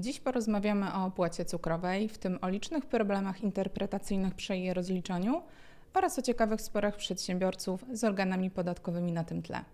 Dziś porozmawiamy o opłacie cukrowej, w tym o licznych problemach interpretacyjnych przy jej rozliczaniu oraz o ciekawych sporach przedsiębiorców z organami podatkowymi na tym tle.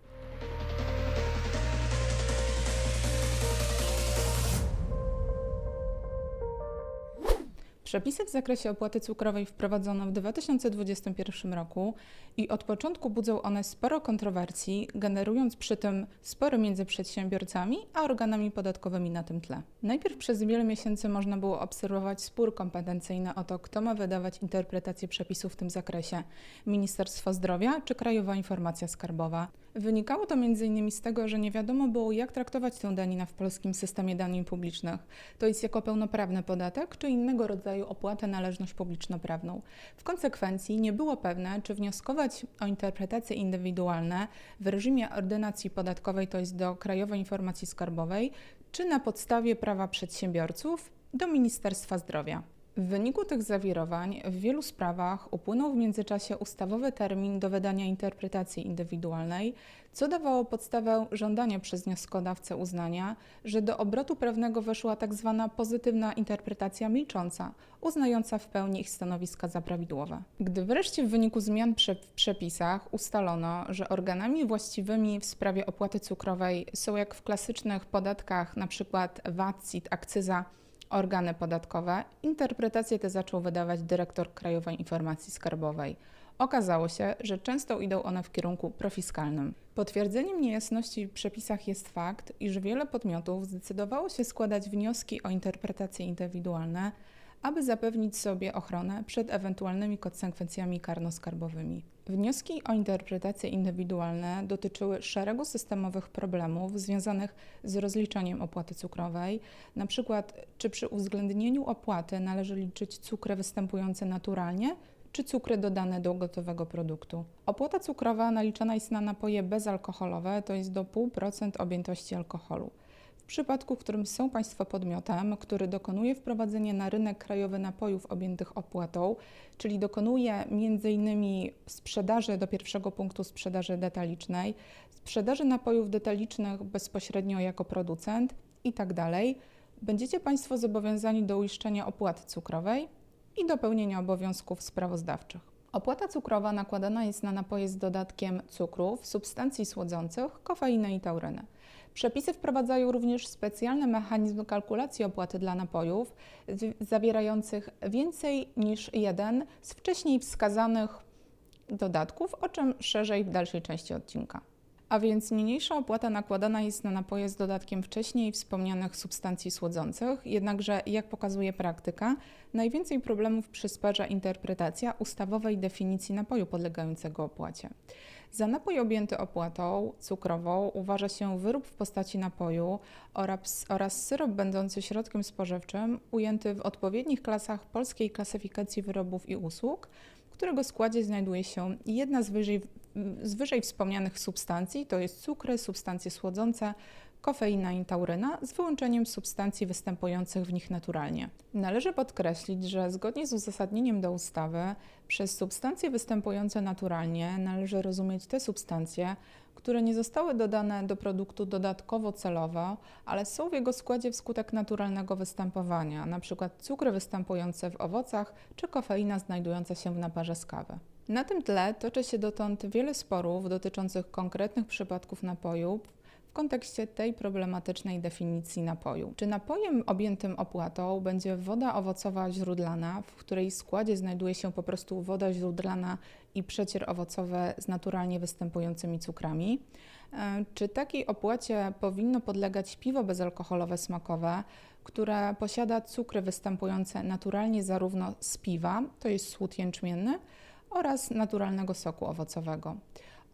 Przepisy w zakresie opłaty cukrowej wprowadzono w 2021 roku i od początku budzą one sporo kontrowersji, generując przy tym spory między przedsiębiorcami a organami podatkowymi na tym tle. Najpierw przez wiele miesięcy można było obserwować spór kompetencyjny o to, kto ma wydawać interpretację przepisów w tym zakresie Ministerstwo Zdrowia czy Krajowa Informacja Skarbowa. Wynikało to m.in. z tego, że nie wiadomo było, jak traktować tę daninę w polskim systemie danin publicznych, to jest jako pełnoprawny podatek czy innego rodzaju opłatę należność publiczno-prawną. W konsekwencji nie było pewne, czy wnioskować o interpretacje indywidualne w reżimie ordynacji podatkowej, to jest do Krajowej Informacji Skarbowej, czy na podstawie prawa przedsiębiorców do Ministerstwa Zdrowia. W wyniku tych zawirowań w wielu sprawach upłynął w międzyczasie ustawowy termin do wydania interpretacji indywidualnej, co dawało podstawę żądania przez wnioskodawcę uznania, że do obrotu prawnego weszła tzw. Tak pozytywna interpretacja milcząca, uznająca w pełni ich stanowiska za prawidłowe. Gdy wreszcie w wyniku zmian w przepisach ustalono, że organami właściwymi w sprawie opłaty cukrowej są jak w klasycznych podatkach np. VAT, CIT, akcyza, organy podatkowe, interpretacje te zaczął wydawać dyrektor Krajowej Informacji Skarbowej. Okazało się, że często idą one w kierunku profiskalnym. Potwierdzeniem niejasności w przepisach jest fakt, iż wiele podmiotów zdecydowało się składać wnioski o interpretacje indywidualne, aby zapewnić sobie ochronę przed ewentualnymi konsekwencjami karno-skarbowymi. Wnioski o interpretacje indywidualne dotyczyły szeregu systemowych problemów związanych z rozliczaniem opłaty cukrowej, np. czy przy uwzględnieniu opłaty należy liczyć cukry występujące naturalnie, czy cukry dodane do gotowego produktu. Opłata cukrowa naliczana jest na napoje bezalkoholowe, to jest do 0,5% objętości alkoholu. W przypadku, w którym są Państwo podmiotem, który dokonuje wprowadzenia na rynek krajowy napojów objętych opłatą, czyli dokonuje m.in. sprzedaży do pierwszego punktu sprzedaży detalicznej, sprzedaży napojów detalicznych bezpośrednio jako producent itd., tak będziecie Państwo zobowiązani do uiszczenia opłaty cukrowej i dopełnienia obowiązków sprawozdawczych. Opłata cukrowa nakładana jest na napoje z dodatkiem cukrów, substancji słodzących, kofeiny i tauryny. Przepisy wprowadzają również specjalny mechanizm kalkulacji opłaty dla napojów, zawierających więcej niż jeden z wcześniej wskazanych dodatków, o czym szerzej w dalszej części odcinka. A więc niniejsza opłata nakładana jest na napoje z dodatkiem wcześniej wspomnianych substancji słodzących, jednakże, jak pokazuje praktyka, najwięcej problemów przysparza interpretacja ustawowej definicji napoju podlegającego opłacie. Za napój objęty opłatą cukrową uważa się wyrób w postaci napoju oraz, oraz syrop będący środkiem spożywczym ujęty w odpowiednich klasach polskiej klasyfikacji wyrobów i usług, którego składzie znajduje się jedna z wyżej, z wyżej wspomnianych substancji, to jest cukry, substancje słodzące, kofeina i tauryna, z wyłączeniem substancji występujących w nich naturalnie. Należy podkreślić, że zgodnie z uzasadnieniem do ustawy, przez substancje występujące naturalnie należy rozumieć te substancje, które nie zostały dodane do produktu dodatkowo celowo, ale są w jego składzie wskutek naturalnego występowania, np. cukry występujące w owocach czy kofeina znajdująca się w naparze z kawy. Na tym tle toczy się dotąd wiele sporów dotyczących konkretnych przypadków napojów, kontekście tej problematycznej definicji napoju. Czy napojem objętym opłatą będzie woda owocowa źródlana, w której składzie znajduje się po prostu woda źródlana i przecier owocowe z naturalnie występującymi cukrami? E, czy takiej opłacie powinno podlegać piwo bezalkoholowe smakowe, które posiada cukry występujące naturalnie zarówno z piwa, to jest słód jęczmienny, oraz naturalnego soku owocowego?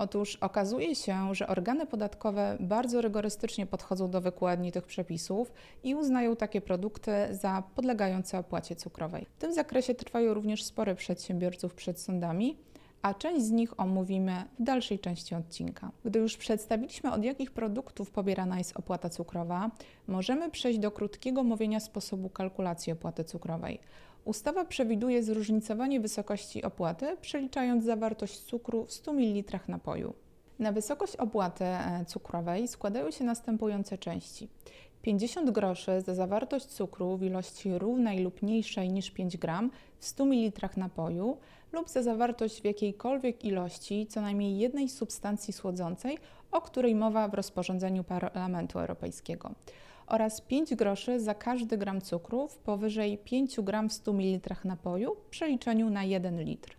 Otóż okazuje się, że organy podatkowe bardzo rygorystycznie podchodzą do wykładni tych przepisów i uznają takie produkty za podlegające opłacie cukrowej. W tym zakresie trwają również spory przedsiębiorców przed sądami, a część z nich omówimy w dalszej części odcinka. Gdy już przedstawiliśmy, od jakich produktów pobierana jest opłata cukrowa, możemy przejść do krótkiego mówienia sposobu kalkulacji opłaty cukrowej. Ustawa przewiduje zróżnicowanie wysokości opłaty, przeliczając zawartość cukru w 100 ml napoju. Na wysokość opłaty e, cukrowej składają się następujące części. 50 groszy za zawartość cukru w ilości równej lub mniejszej niż 5 gram w 100 ml napoju lub za zawartość w jakiejkolwiek ilości co najmniej jednej substancji słodzącej, o której mowa w rozporządzeniu Parlamentu Europejskiego oraz 5 groszy za każdy gram cukru w powyżej 5 gram w 100 ml napoju w przeliczeniu na 1 litr.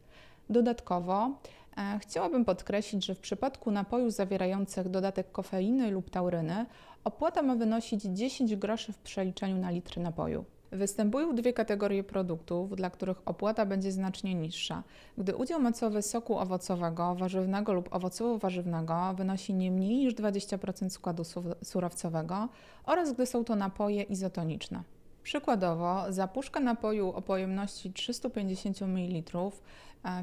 Dodatkowo e, chciałabym podkreślić, że w przypadku napojów zawierających dodatek kofeiny lub tauryny opłata ma wynosić 10 groszy w przeliczeniu na litr napoju. Występują dwie kategorie produktów, dla których opłata będzie znacznie niższa. Gdy udział mocowy soku owocowego, warzywnego lub owocowo-warzywnego wynosi nie mniej niż 20% składu surowcowego oraz gdy są to napoje izotoniczne. Przykładowo, za puszkę napoju o pojemności 350 ml,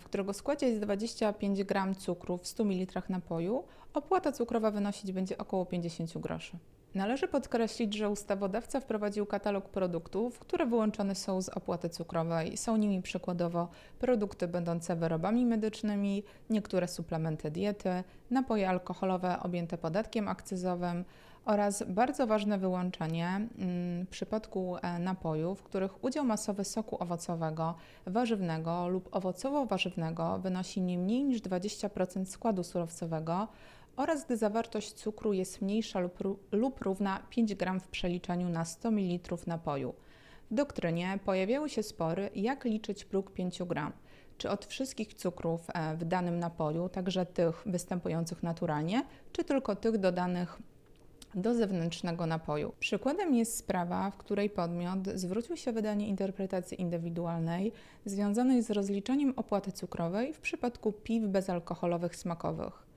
w którego składzie jest 25 g cukru w 100 ml napoju, opłata cukrowa wynosić będzie około 50 groszy. Należy podkreślić, że ustawodawca wprowadził katalog produktów, które wyłączone są z opłaty cukrowej. Są nimi przykładowo produkty będące wyrobami medycznymi, niektóre suplementy diety, napoje alkoholowe objęte podatkiem akcyzowym oraz bardzo ważne wyłączenie mm, w przypadku e, napojów, których udział masowy soku owocowego, warzywnego lub owocowo-warzywnego wynosi nie mniej niż 20% składu surowcowego oraz gdy zawartość cukru jest mniejsza lub, lub równa 5 g w przeliczeniu na 100 ml napoju. W doktrynie pojawiały się spory, jak liczyć próg 5 g. Czy od wszystkich cukrów e, w danym napoju, także tych występujących naturalnie, czy tylko tych dodanych do zewnętrznego napoju. Przykładem jest sprawa, w której podmiot zwrócił się wydanie interpretacji indywidualnej związanej z rozliczeniem opłaty cukrowej w przypadku piw bezalkoholowych smakowych.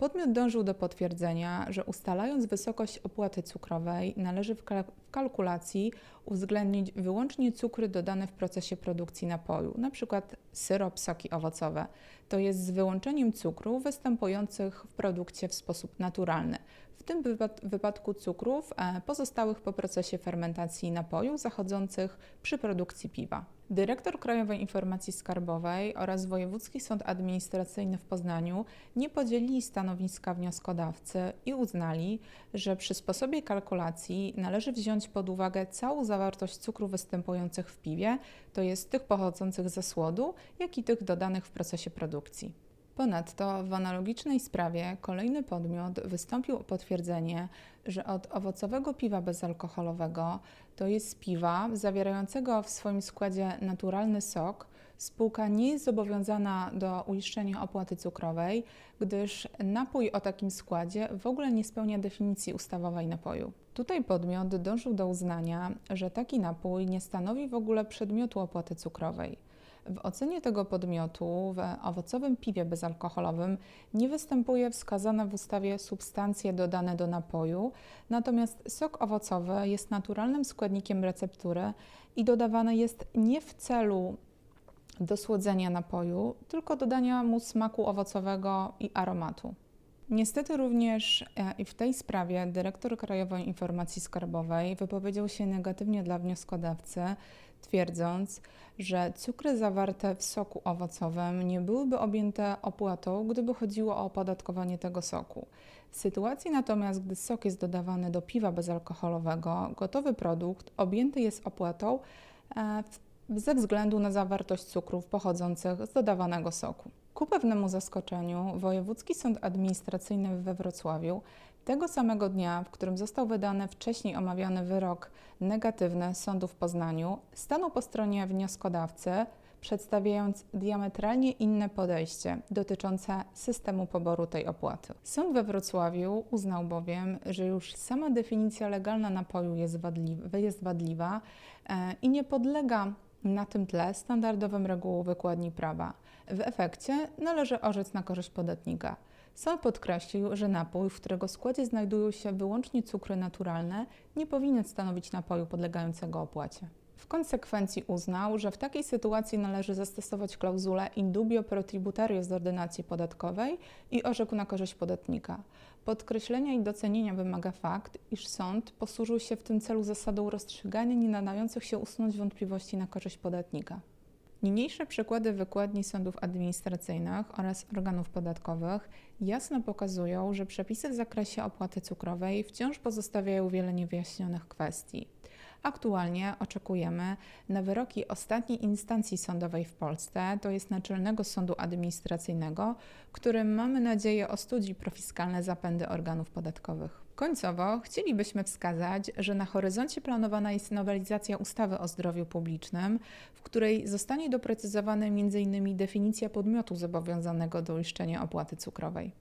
Podmiot dążył do potwierdzenia, że ustalając wysokość opłaty cukrowej, należy kalkulacji uwzględnić wyłącznie cukry dodane w procesie produkcji napoju, np. syrop, soki owocowe, to jest z wyłączeniem cukru występujących w produkcie w sposób naturalny, w tym wypadku cukrów e, pozostałych po procesie fermentacji napoju zachodzących przy produkcji piwa. Dyrektor Krajowej Informacji Skarbowej oraz Wojewódzki Sąd Administracyjny w Poznaniu nie podzielili stanowiska wnioskodawcy i uznali, że przy sposobie kalkulacji należy wziąć pod uwagę całą zawartość cukru występujących w piwie, to jest tych pochodzących ze słodu, jak i tych dodanych w procesie produkcji. Ponadto w analogicznej sprawie kolejny podmiot wystąpił o potwierdzenie, że od owocowego piwa bezalkoholowego, to jest piwa zawierającego w swoim składzie naturalny sok, spółka nie jest zobowiązana do uiszczenia opłaty cukrowej, gdyż napój o takim składzie w ogóle nie spełnia definicji ustawowej napoju. Tutaj podmiot dążył do uznania, że taki napój nie stanowi w ogóle przedmiotu opłaty cukrowej. W ocenie tego podmiotu w owocowym piwie bezalkoholowym nie występuje wskazane w ustawie substancje dodane do napoju, natomiast sok owocowy jest naturalnym składnikiem receptury i dodawany jest nie w celu dosłodzenia napoju, tylko dodania mu smaku owocowego i aromatu. Niestety również e, i w tej sprawie dyrektor Krajowej Informacji Skarbowej wypowiedział się negatywnie dla wnioskodawcy, twierdząc, że cukry zawarte w soku owocowym nie byłyby objęte opłatą, gdyby chodziło o opodatkowanie tego soku. W sytuacji natomiast, gdy sok jest dodawany do piwa bezalkoholowego, gotowy produkt objęty jest opłatą e, ze względu na zawartość cukrów pochodzących z dodawanego soku. Ku pewnemu zaskoczeniu Wojewódzki Sąd Administracyjny we Wrocławiu tego samego dnia, w którym został wydany wcześniej omawiany wyrok negatywny sądu w Poznaniu, stanął po stronie wnioskodawcy, przedstawiając diametralnie inne podejście dotyczące systemu poboru tej opłaty. Sąd we Wrocławiu uznał bowiem, że już sama definicja legalna napoju jest, wadliwa, jest wadliwa e, i nie podlega na tym tle standardowym regułom wykładni prawa. W efekcie należy orzec na korzyść podatnika. Sąd podkreślił, że napój, w którego składzie znajdują się wyłącznie cukry naturalne, nie powinien stanowić napoju podlegającego opłacie. W konsekwencji uznał, że w takiej sytuacji należy zastosować klauzulę in dubio pro tributario z ordynacji podatkowej i orzekł na korzyść podatnika. Podkreślenia i docenienia wymaga fakt, iż sąd posłużył się w tym celu zasadą rozstrzygania nie nadających się usunąć wątpliwości na korzyść podatnika. Niniejsze przykłady wykładni sądów administracyjnych oraz organów podatkowych jasno pokazują, że przepisy w zakresie opłaty cukrowej wciąż pozostawiają wiele niewyjaśnionych kwestii. Aktualnie oczekujemy na wyroki ostatniej instancji sądowej w Polsce, to jest Naczelnego Sądu Administracyjnego, którym mamy nadzieję ostudzi profiskalne zapędy organów podatkowych. Końcowo chcielibyśmy wskazać, że na horyzoncie planowana jest nowelizacja ustawy o zdrowiu publicznym, w której zostanie doprecyzowana m.in. definicja podmiotu zobowiązanego do uiszczenia opłaty cukrowej.